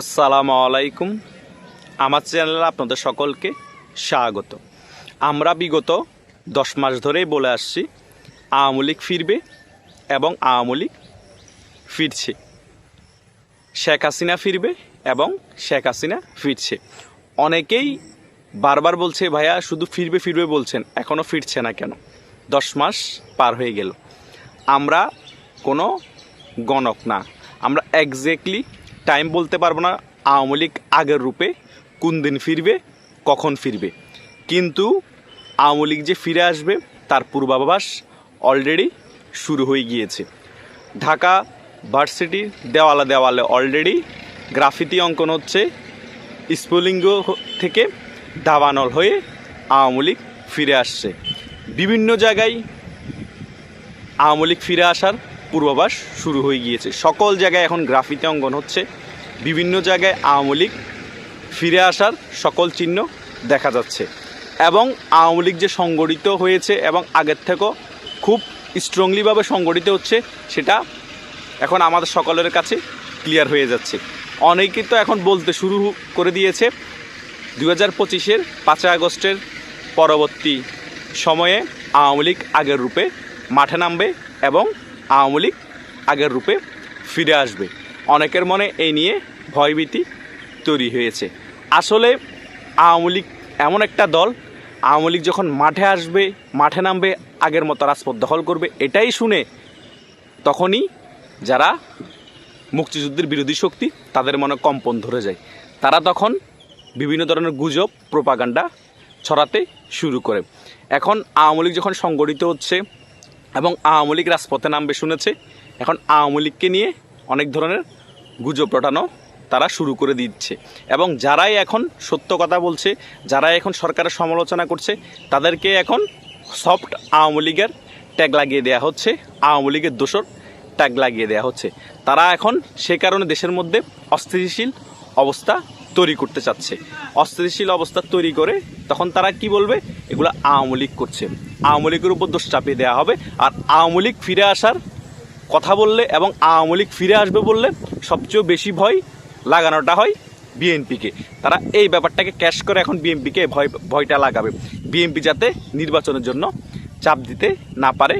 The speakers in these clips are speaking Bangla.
আসসালামু আলাইকুম। আমার চ্যানেলে আপনাদের সকলকে স্বাগত। আমরা বিগত দশ মাস ধরেই বলে আসছি, আওয়ামী লীগ ফিরবে এবং আওয়ামী লীগ ফিরছে। শেখ হাসিনা ফিরবে এবং শেখ হাসিনা ফিরছে। অনেকেই বারবার বলছে, ভাইয়া, শুধু ফিরবে ফিরবে বলছেন এখনও ফিরছে না কেন? দশ মাস পার হয়ে গেল। আমরা কোনো গণক না। আমরা একজ্যাক্টলি টাইম বলতে পারব না, আওয়ামী লীগ আগের রূপে কোন দিন ফিরবে, কখন ফিরবে। কিন্তু আওয়ামী লীগ যে ফিরে আসবে, তার পূর্বাভাস অলরেডি শুরু হয়ে গিয়েছে। ঢাকা ভার্সিটির দেওয়ালে দেওয়ালে অলরেডি গ্রাফিতি অঙ্কন হচ্ছে, স্ফুলিঙ্গ হ- থেকে দাবানল হয়ে আওয়ামী লীগ ফিরে আসছে। বিভিন্ন জায়গায় আওয়ামী লীগ ফিরে আসার পূর্বাভাস শুরু হয়ে গিয়েছে। সকল জায়গায় এখন গ্রাফিতে অঙ্কন হচ্ছে। বিভিন্ন জায়গায় আওয়ামী লীগ ফিরে আসার সকল চিহ্ন দেখা যাচ্ছে। এবং আওয়ামী লীগ যে সংগঠিত হয়েছে এবং আগের থেকেও খুব স্ট্রংলিভাবে সংগঠিত হচ্ছে, সেটা এখন আমাদের সকলের কাছে ক্লিয়ার হয়ে যাচ্ছে। অনেকেই তো এখন বলতে শুরু করে দিয়েছে দু হাজার পঁচিশের পাঁচই আগস্টের পরবর্তী সময়ে আওয়ামী লীগ আগের রূপে মাঠে নামবে এবং আওয়ামী লীগ আগের রূপে ফিরে আসবে। অনেকের মনে এই নিয়ে ভয়ভীতি তৈরি হয়েছে। আসলে আওয়ামী লীগ এমন একটা দল, আওয়ামী লীগ যখন মাঠে আসবে, মাঠে নামবে, আগের মতো রাজপথ দখল করবে, এটাই শুনে তখনই যারা মুক্তিযুদ্ধের বিরোধী শক্তি, তাদের মনে কম্পন ধরে যায়। তারা তখন বিভিন্ন ধরনের গুজব, প্রোপাগান্ডা ছড়াতে শুরু করে। এখন আওয়ামী লীগ যখন সংগঠিত হচ্ছে এবং আওয়ামী লীগ রাজপথে নামবে শুনেছে। এখন আওয়ামী লীগকে নিয়ে অনেক ধরনের গুজব রটানো তারা শুরু করে দিচ্ছে। এবং যারাই এখন সত্য কথা বলছে, যারাই এখন সরকারের সমালোচনা করছে, তাদেরকে এখন সফট আওয়ামী লীগের ট্যাগ লাগিয়ে দেওয়া হচ্ছে, আওয়ামী লীগের দোষর ট্যাগ লাগিয়ে দেওয়া হচ্ছে। তারা এখন সে কারণে দেশের মধ্যে অস্থিতিশীল অবস্থা তৈরি করতে চাচ্ছে। অস্থিতিশীল অবস্থা তৈরি করে তখন তারা কি বলবে? এগুলো আওয়ামী লীগ করছে। আওয়ামী লীগের উপর দোষ চাপিয়ে দেওয়া হবে। আর আওয়ামী লীগ ফিরে আসার কথা বললে এবং আওয়ামী লীগ ফিরে আসবে বললে সবচেয়ে বেশি ভয় লাগানোটা হয় বিএনপিকে। তারা এই ব্যাপারটাকে ক্যাশ করে এখন বিএনপিকে ভয়, ভয়টা লাগাবে। বিএনপি যাতে নির্বাচনের জন্য চাপ দিতে না পারে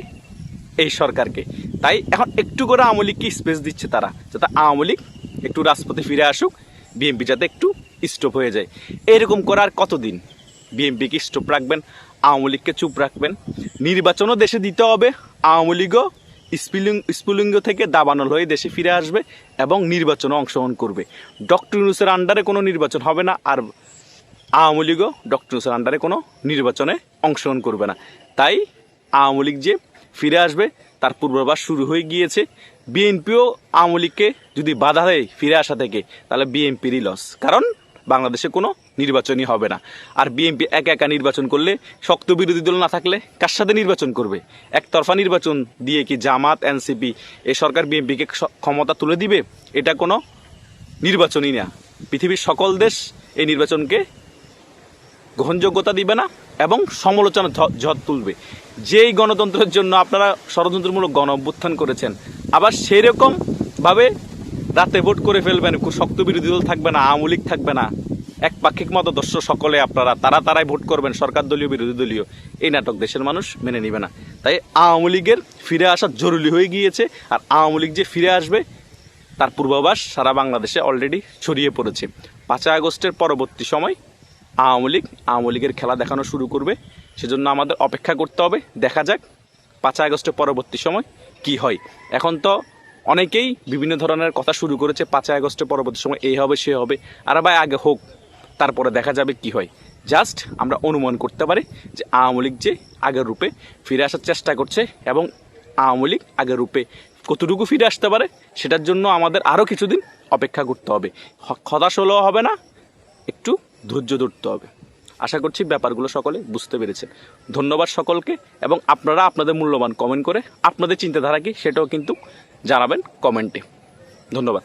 এই সরকারকে। তাই এখন একটু করে আওয়ামী লীগকে স্পেস দিচ্ছে তারা। যাতে আওয়ামী লীগ একটু রাজপথে ফিরে আসুক। বিএনপি যাতে একটু স্টপ হয়ে যায়। এরকম করার কতদিন? বিএনপিকে স্টপ রাখবেন, আওয়ামী লীগকে চুপ রাখবেন। নির্বাচনও দেশে দিতে হবে, আওয়ামী লীগও স্পুলিং স্পুলিঙ্গ থেকে দাবানল হয়ে দেশে ফিরে আসবে এবং নির্বাচনে অংশগ্রহণ করবে। ডক্টর ইউনুসের আন্ডারে কোনো নির্বাচন হবে না, আর আওয়ামী লীগও ডক্টর ইউনুসের আন্ডারে কোনো নির্বাচনে অংশগ্রহণ করবে না। তাই আওয়ামী লীগ যে ফিরে আসবে, তার পূর্বাভাস শুরু হয়ে গিয়েছে। বিএনপিও আওয়ামী লীগকে যদি বাধা দেয় ফিরে আসা থেকে, তাহলে বিএনপিরই লস কারণ বাংলাদেশে কোনো নির্বাচনই হবে না। আর বিএনপি একা একা নির্বাচন করলে শক্ত বিরোধী দল না থাকলে কার সাথে নির্বাচন করবে? একতরফা নির্বাচন দিয়ে কি জামাত, এনসিপি, এ সরকার বিএনপিকে ক্ষমতা তুলে দিবে? এটা কোনো নির্বাচনই না। পৃথিবীর সকল দেশ এই নির্বাচনকে গ্রহণযোগ্যতা দিবে না এবং সমালোচনা ঝড় তুলবে। যেই গণতন্ত্রের জন্য আপনারা ষড়যন্ত্রমূলক গণ অভ্যুত্থান করেছেন আবার সেই রকম ভাবে রাতে ভোট করে ফেলবেন শক্ত বিরোধী দল থাকবে না, আওয়ামী লীগ থাকবে না। এক পাক্ষিক মতদর্শ সকলে আপনারা, তারা তারাই ভোট করবেন, সরকার দলীয়, বিরোধী দলীয়। এই নাটক দেশের মানুষ মেনে নেবে না। তাই আওয়ামী লীগের ফিরে আসা জরুরি হয়ে গিয়েছে, আর আওয়ামী লীগ যে ফিরে আসবে, তার পূর্বাভাস সারা বাংলাদেশে অলরেডি ছড়িয়ে পড়েছে। পাঁচই আগস্টের পরবর্তী সময় আওয়ামী লীগ, আওয়ামী লীগের খেলা দেখানো শুরু করবে। সেজন্য আমাদের অপেক্ষা করতে হবে। দেখা যাক, পাঁচই আগস্টের পরবর্তী সময় কি হয়? এখন তো অনেকেই বিভিন্ন ধরনের কথা শুরু করেছে, পাঁচই আগস্টের পরবর্তী সময় এই হবে, সে হবে, আর ভাই আগে হোক, তারপরে দেখা যাবে কি হয়। জাস্ট আমরা অনুমান করতে পারি যে আওয়ামী লীগ যে আগের রূপে ফিরে আসার চেষ্টা করছে এবং আওয়ামী লীগ আগের রূপে কতটুকু ফিরে আসতে পারে, সেটার জন্য আমাদের আরও কিছুদিন অপেক্ষা করতে হবে। হতাশ হলেও হবে না, একটু ধৈর্য ধরতে হবে। আশা করছি ব্যাপারগুলো সকলে বুঝতে পেরেছেন। ধন্যবাদ সকলকে এবং আপনারা আপনাদের মূল্যবান কমেন্ট করে আপনাদের চিন্তাধারা কি সেটাও কিন্তু জানাবেন কমেন্টে ধন্যবাদ।